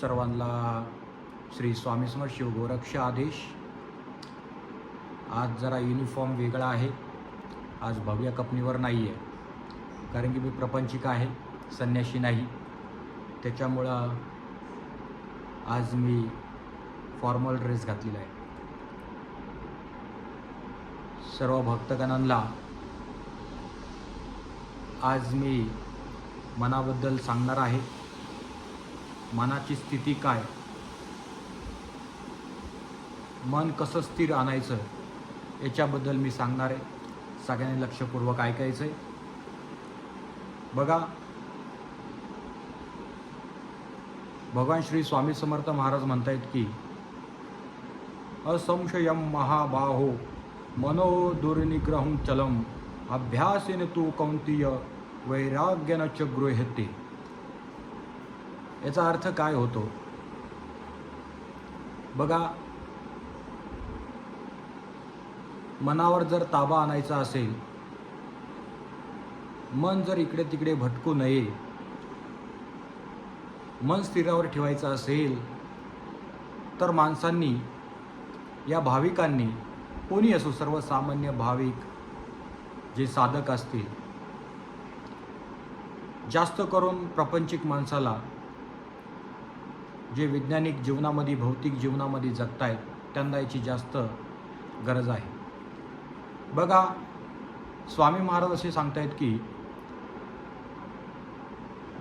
सर्वांना श्री स्वामी समर्थ शिवगोरक्ष आदेश. आज जरा युनिफॉर्म वेगळा आहे. आज भव्य कपनीवर नाही आहे कारण की मी प्रपंचिक आहे संन्याशी नाही. त्याच्यामुळं आज मी फॉर्मल ड्रेस घातलेला आहे. सर्व भक्तगणांना आज मी मनाबद्दल सांगणार आहे. मनाची स्थिती काय? मन कसं स्थिर आणायचं? याच्याबद्दल मी सांगणार आहे. सगळ्यांनी लक्षपूर्वक ऐकायचं आहे बघा भगवान श्री स्वामी समर्थ महाराज म्हणतायत की असंशयम महाबाहो मनो दुर्निग्रहं चलम अभ्यासेन तू कौंतीय वैराग्यन च गृह्यते। याचा अर्थ काय होतो? बघा. मनावर जर ताबा आणायचा असेल मन जर इकडे तिकडे भटकू नये मन स्थिरावर ठेवायचं असेल तर माणसांनी या भाविकांनी कोणी असो सर्वसामान्य भाविक जे साधक असतील जास्त करून प्रपंचिक माणसाला जे वैज्ञानिक जीवनामध्ये भौतिक जीवनामध्ये जगतायत त्यांना याची जास्त गरज आहे. बघा स्वामी महाराज असे सांगतायत की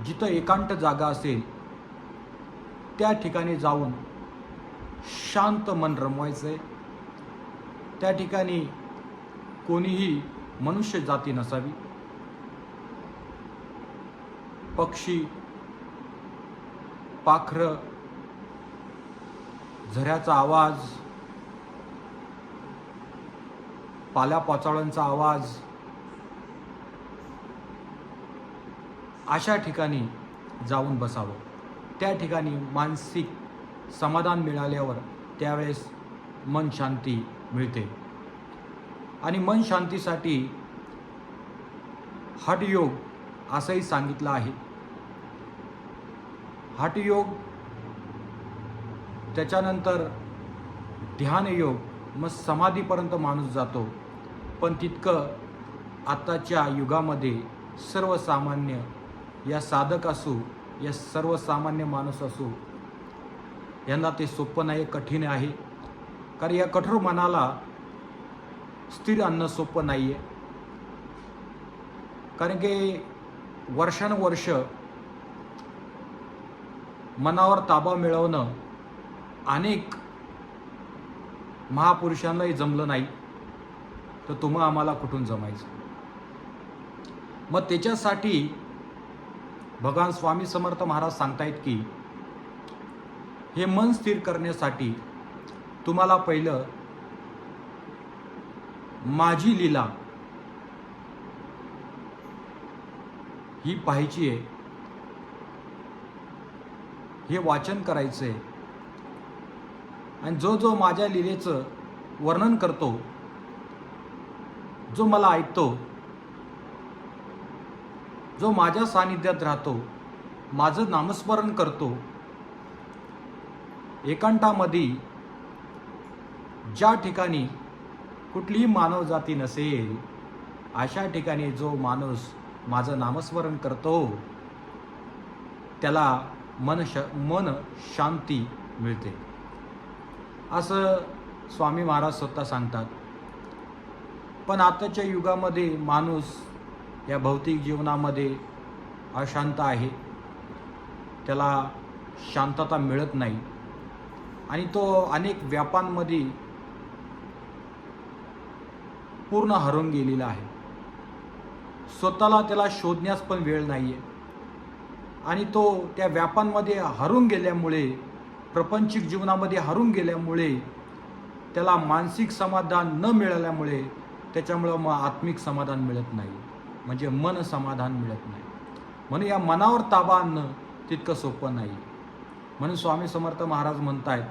जिथं एकांत जागा असेल त्या ठिकाणी जाऊन शांत मन रमवायचं आहे त्या ठिकाणी कोणीही मनुष्य जाती नसावी. पक्षी पाखरं झऱ्याचा आवाज पाल्यापाचोळ्यांचा आवाज अशा ठिकाणी जाऊन बसावं. त्या ठिकाणी मानसिक समाधान मिळाल्यावर त्यावेळेस मन शांती मिळते. आणि मन शांतीसाठी हटयोग असंही सांगितलं आहे. हटयोग त्याच्यानंतर ध्यानयोग मग समाधीपर्यंत माणूस जातो. पण तितकं आत्ताच्या युगामध्ये सर्वसामान्य या साधक असू या सर्वसामान्य माणूस असू यांना ते सोपं नाही कठीण आहे. कारण या कठोर मनाला स्थिर आणणं सोपं नाही आहे कारण की वर्षानुवर्ष मनावर ताबा मिळवणं अनेक महापुरुषांनाही जमलं नाही तर तुम्हा आम्हाला कुठून जमायचं? मग त्याच्यासाठी भगवान स्वामी समर्थ महाराज सांगतायत की हे मन स्थिर करण्यासाठी तुम्हाला पहिलं माझी लीला ही पाहायची आहे. हे वाचन करायचं आहे आणि जो जो माझ्या लीलेचं वर्णन करतो जो मला ऐकतो जो माझ्या सानिध्यात राहतो माझं नामस्मरण करतो एकांतामध्ये ज्या ठिकाणी कुठलीही मानव जाती नसेल अशा ठिकाणी जो माणूस माझं नामस्मरण करतो त्याला मन श मन शांती मिळते. असं स्वामी महाराज स्वतः सांगतात. पण आताच्या युगामध्ये माणूस या भौतिक जीवनामध्ये अशांत आहे. त्याला शांतता मिळत नाही. आणि तो अनेक व्यापांमध्ये पूर्ण हरवून गेलेला आहे. स्वतःला त्याला शोधण्यास पण वेळ नाही आहे आणि तो त्या व्यापांमध्ये हरून गेल्यामुळे प्रपंचिक जीवनामध्ये हरून गेल्यामुळे त्याला मानसिक समाधान न मिळाल्यामुळे त्याच्यामुळं मग आत्मिक समाधान मिळत नाही. म्हणजे मन समाधान मिळत नाही. म्हणून या मनावर ताबा आणणं तितकं सोपं नाही. म्हणून स्वामी समर्थ महाराज म्हणतायत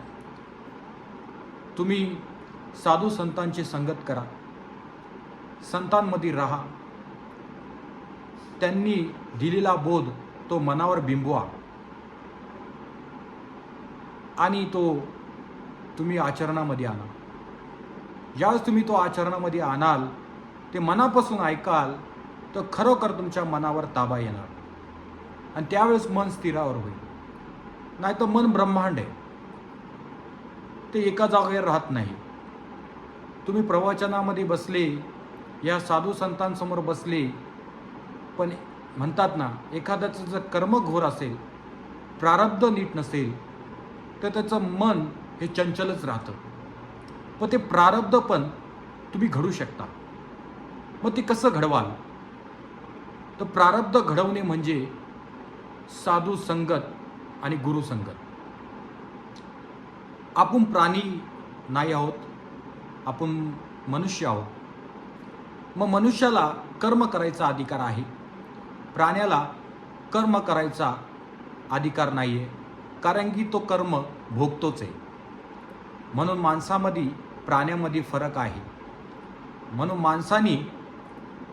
तुम्ही साधू संतांची संगत करा. संतांमध्ये राहा. त्यांनी दिलेला बोध तो मनावर बिंबवा. आणि तो तुम्ही आचरणामध्ये आणा ज्यावेळेस तुम्ही तो आचरणामध्ये आणाल ते मनापासून ऐकाल तर खरोखर तुमच्या मनावर ताबा येणार. आणि त्यावेळेस मन स्थिरावर होईल. नाही तर मन ब्रह्मांड आहे. ते एका जागेवर राहत नाही. तुम्ही प्रवचनामध्ये बसले या साधू संतांसमोर बसले पण म्हणतात ना एखाद्याचं जर कर्मघोर असेल प्रारब्ध नीट नसेल तर त्याचं मन हे चंचलच राहतं. पण ते प्रारब्ध पण तुम्ही घडू शकता. मग ते कसं घडवाल? तर प्रारब्ध घडवणे म्हणजे साधू संगत आणि गुरु संगत. आपण प्राणी नाही आहोत आपण मनुष्य आहोत. मग मनुष्याला कर्म करायचा अधिकार आहे. प्राण्याला कर्म करायचा अधिकार नाही आहे कारण की तो कर्म भोगतोच आहे. म्हणून माणसामध्ये प्राण्यामध्ये फरक आहे. म्हणून माणसाने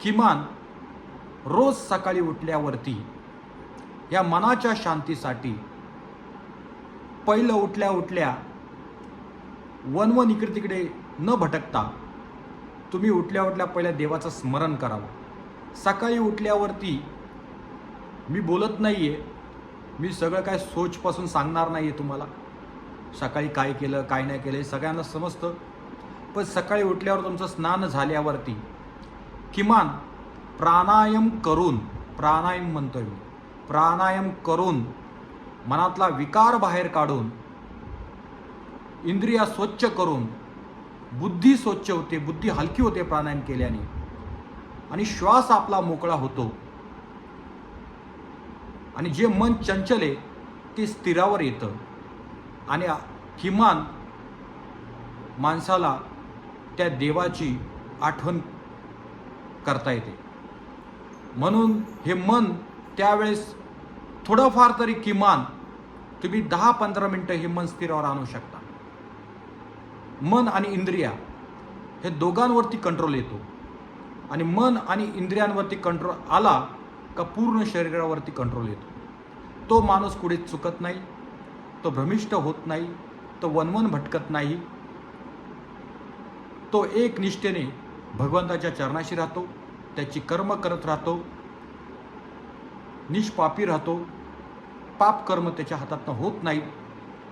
किमान रोज सकाळी उठल्यावरती या मनाच्या शांतीसाठी पहिलं उठल्या उठल्या वनवन इकडे तिकडे न भटकता तुम्ही उठल्या उठल्या पहिल्या देवाचं स्मरण करावं. सकाळी उठल्यावरती मी बोलत नाही आहे मी सगळं काय सोचपासून सांगणार नाही आहे तुम्हाला. सकाळी काय केलं काय नाही केलं हे सगळ्यांना समजतं. पण सकाळी उठल्यावर तुमचं स्नान झाल्यावरती किमान प्राणायाम करून प्राणायाम म्हणतो मी प्राणायाम करून मनातला विकार बाहेर काढून इंद्रिया स्वच्छ करून बुद्धी स्वच्छ होते बुद्धी हलकी होते प्राणायाम केल्याने. आणि श्वास आपला मोकळा होतो. आणि जे मन चंचल आहे ते स्थिरावर येतं. आणि किमान माणसाला त्या देवाची आठवण करता येते. म्हणून हे मन त्यावेळेस थोडंफार तरी किमान तुम्ही दहा पंधरा मिनटं हे मन स्थिरावर आणू शकता. मन आणि इंद्रिया हे दोघांवरती कंट्रोल येतो. आणि मन आणि इंद्रियांवरती कंट्रोल आला का पूर्ण शरीरावरती कंट्रोल येतो. तो माणूस कुठे चुकत नाही तो भ्रमिष्ट होत नाही तो वनवन भटकत नाही. तो एक निष्ठेने भगवंताच्या चरणाशी राहतो त्याची कर्म करत राहतो निष्पापी राहतो पाप कर्म त्याच्या हातातनं होत नाही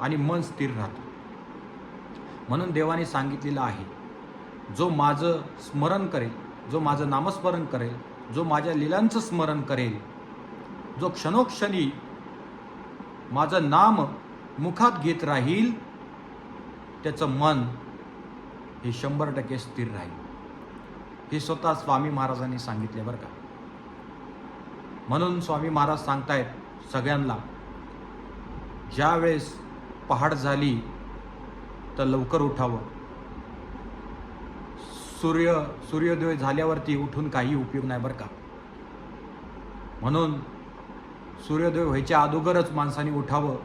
आणि मन स्थिर राहतं. म्हणून देवाने सांगितलेलं आहे जो माझं स्मरण करेल जो माझं नामस्मरण करेल जो माझ्या लिलांचं स्मरण करेल जो क्षणोक्षणी माझं नाम मुखात घेत राहील त्याचं मन हे शंभर टक्के स्थिर राहील. हे स्वतः स्वामी महाराजांनी सांगितले बरं का. म्हणून स्वामी महाराज सांगतायत सगळ्यांना ज्यावेळेस पहाड पहाट झाली तर लवकर उठावं. सूर्य सूर्योदय झाल्यावरती उठून काही उपयोग नाही बरं का? म्हणून सूर्योदय व्हायच्या अगोदरच माणसाने उठावं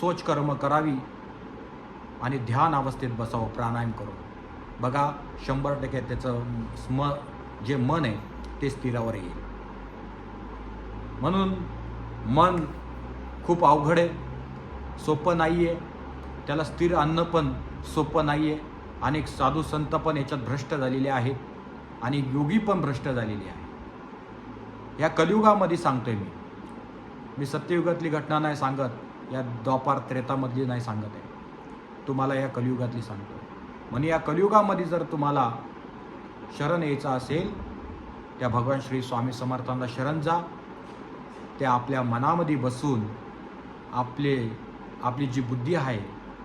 सोच कर्म करावी आणि ध्यान अवस्थेत बसावं प्राणायाम करून. बघा शंभर टक्के त्याचं स्म जे मन आहे ते स्थिरावर येईल. म्हणून मन खूप अवघड आहे सोपं नाही आहे त्याला स्थिर आणणं पण सोपं नाही आहे अनेक साधू संत पण याच्यात भ्रष्ट झालेले आहेत. आणि योगी पण भ्रष्ट झालेले आहे या कलियुगामध्ये सांगतोय मी. मी सत्ययुगातली घटना नाही सांगत या द्वापार त्रेतामधली नाही सांगत आहे. तुम्हाला या कलियुगातली सांगतो म्हणजे या कलियुगामध्ये जर तुम्हाला शरण यायचं असेल त्या भगवान श्री स्वामी समर्थांना शरण जा. त्या आपल्या मनामध्ये बसून आपले आपली जी बुद्धी आहे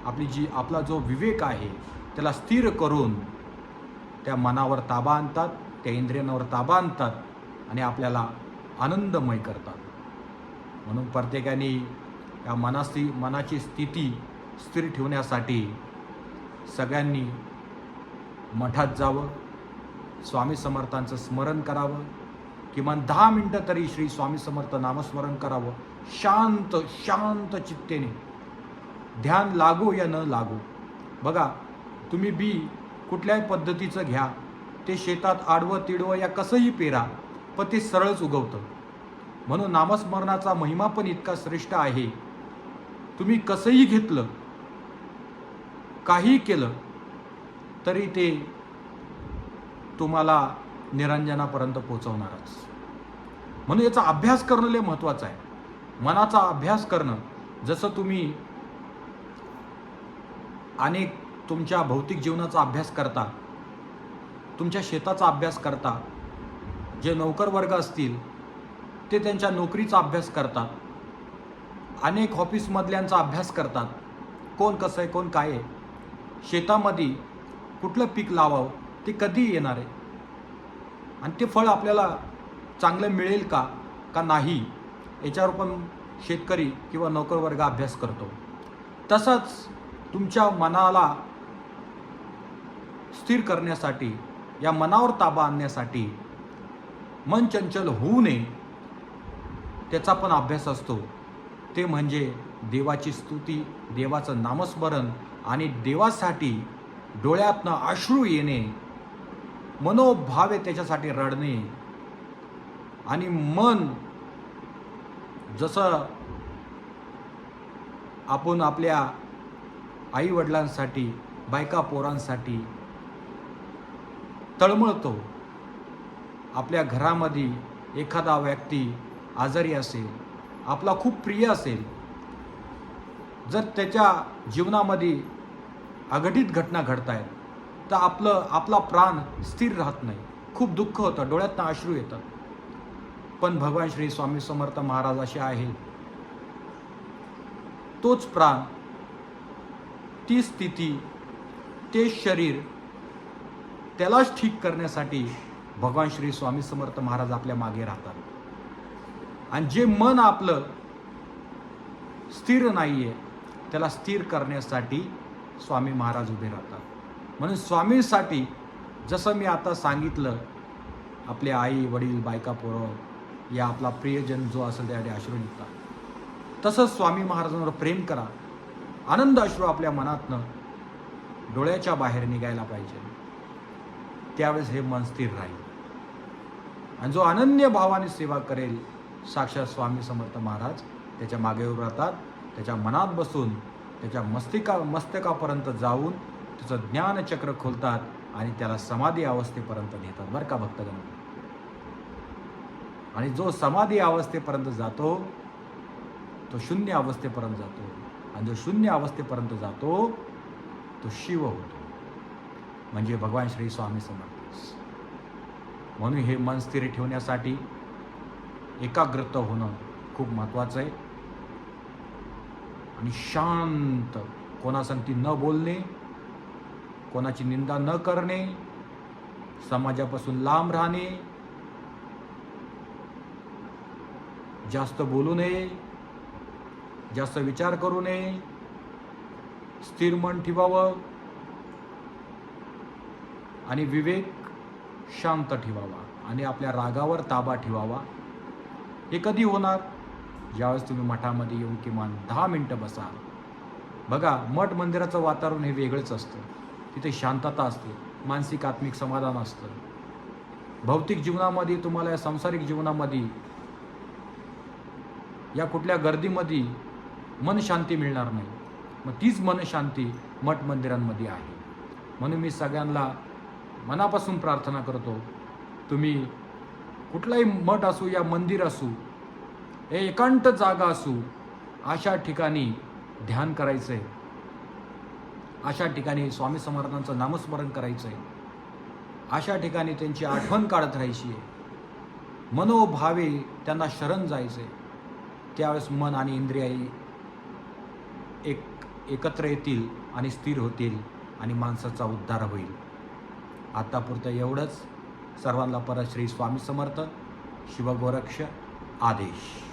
आपली जी आपला जो विवेक आहे त्याला स्थिर करून त्या मनावर ताबा आणतात त्या इंद्रियांवर ताबा आणतात आणि आपल्याला आनंदमय करतात. म्हणून प्रत्येकाने या मनास्ती मनाची स्थिती स्थिर ठेवण्यासाठी सगळ्यांनी मठात जावं स्वामी समर्थांचं स्मरण करावं किमान दहा मिनटं तरी श्री स्वामी समर्थ नामस्मरण करावं शांत शांत चित्तेने. ध्यान लागो या न लागो. बघा तुम्ही बी कुठल्याही पद्धतीचं घ्या. ते शेतात आडवं तिडवं या कसंही पेरा पण ते सरळच उगवतं. म्हणून नामस्मरणाचा महिमा पण इतका श्रेष्ठ आहे. तुम्ही कसंही घेतलं काही केलं तरी ते तुम्हाला निरंजनापर्यंत पोचवणारच म्हणून याचा अभ्यास करणं लय महत्त्वाचं आहे. मनाचा अभ्यास करणं जसं तुम्ही अनेक तुमच्या भौतिक जीवनाचा अभ्यास करता तुमच्या शेताचा अभ्यास करता जे नोकर वर्ग असतील ते त्यांच्या नोकरीचा अभ्यास करतात. अनेक ऑफिसमधल्यांचा अभ्यास करतात. कोण कसं आहे कोण काय आहे? शेतामध्ये कुठलं पीक लावावं ते कधी येणार आहे? आणि ते फळ आपल्याला चांगलं मिळेल का का नाही याच्यावर पण शेतकरी किंवा नोकरवर्ग अभ्यास करतो. तसंच तुमच्या मनाला स्थिर करण्यासाठी या मनावर ताबा आणण्यासाठी मन चंचल होऊ नये त्याचा पण अभ्यास असतो. ते म्हणजे देवाची स्तुती देवाचं नामस्मरण आणि देवासाठी डोळ्यातनं अश्रू येणे मनोभावे त्याच्यासाठी रडणे आणि मन जसं आपण आपल्या आईवडिलांसाठी बायका पोरांसाठी तळमळतो. आपल्या घरामध्ये एखादा व्यक्ती आजारी असेल आपला खूप प्रिय असेल जर त्याच्या जीवनामध्ये अघटित घटना घडत आहेत तर आपलं आपला प्राण स्थिर राहत नाही. खूप दुःख होतं डोळ्यातनं अश्रू येतात. पण भगवान श्री स्वामी समर्थ महाराज असे आहे तोच प्राण ती स्थिती ते शरीर त्यालाच ठीक करण्यासाठी भगवान श्री स्वामी समर्थ महाराज आपल्या मागे राहतात. आणि जे मन आपलं स्थिर नाही आहे त्याला स्थिर करण्यासाठी स्वामी महाराज उभे राहतात. म्हणून स्वामींसाठी जसं मी आता सांगितलं आपले आई वडील बायका पोरं या आपला प्रियजन जो असेल त्यासाठी अश्रू निघतात. तसंच स्वामी महाराजांवर प्रेम करा. आनंद अश्रू आपल्या मनातनं डोळ्याच्या बाहेर निघायला पाहिजे. त्यावेळेस हे मन स्थिर राहील. आणि जो अनन्य भावाने सेवा करेल साक्षात स्वामी समर्थ महाराज त्याच्यामागे उभं राहतात त्याच्या मनात बसून त्याच्या मस्तिका मस्तकापर्यंत जाऊन त्याचं ज्ञानचक्र खोलतात आणि त्याला समाधी अवस्थेपर्यंत नेतात. बरं का भक्तगण आणि जो समाधी अवस्थेपर्यंत जातो तो शून्य अवस्थेपर्यंत जातो. आणि जो शून्य अवस्थेपर्यंत जातो तो शिव होतो. म्हणजे भगवान श्री स्वामी समर्थ. म्हणून हे मन स्थिर ठेवण्यासाठी एकाग्रत होणं खूप महत्त्वाचं आहे. आणि शांत कोणासंगती न बोलणे कोणाची निंदा न करणे समाजापासून लांब राहणे जास्त बोलू नये जास्त विचार करू नये स्थिर मन ठेवावं आणि विवेक शांत ठेवावा आणि आपल्या रागावर ताबा ठेवावा. हे कधी होणार? ज्यावेळेस तुम्ही मठामध्ये येऊन किमान दहा मिनटं बसा बघा मठ मंदिराचं वातावरण हे वेगळंच असतं. तिथे शांतता असते मानसिक आत्मिक समाधान असतं. भौतिक जीवनामध्ये तुम्हाला या सांसारिक जीवनामध्ये या कुठल्या गर्दीमध्ये मनशांती मिळणार नाही. मग तीच मनशांती मठ मंदिरांमध्ये आहे. म्हणून मी सगळ्यांना मनापासून प्रार्थना करतो तुम्ही कुठलाही मठ असू या मंदिर असू हे एकांत जागा असू अशा ठिकाणी ध्यान करायचं आहे अशा ठिकाणी स्वामी समर्थांचं नामस्मरण करायचं आहे अशा ठिकाणी त्यांची आठवण काढत राहायची आहे. मनोभावे त्यांना शरण जायचं आहे त्यावेळेस मन आणि इंद्रियाही एक एकत्र येतील आणि स्थिर होतील आणि माणसाचा उद्धार होईल. आत्तापुरतं एवढंच. सर्वांना परत श्री स्वामी समर्थ. शिवगोरक्ष आदेश.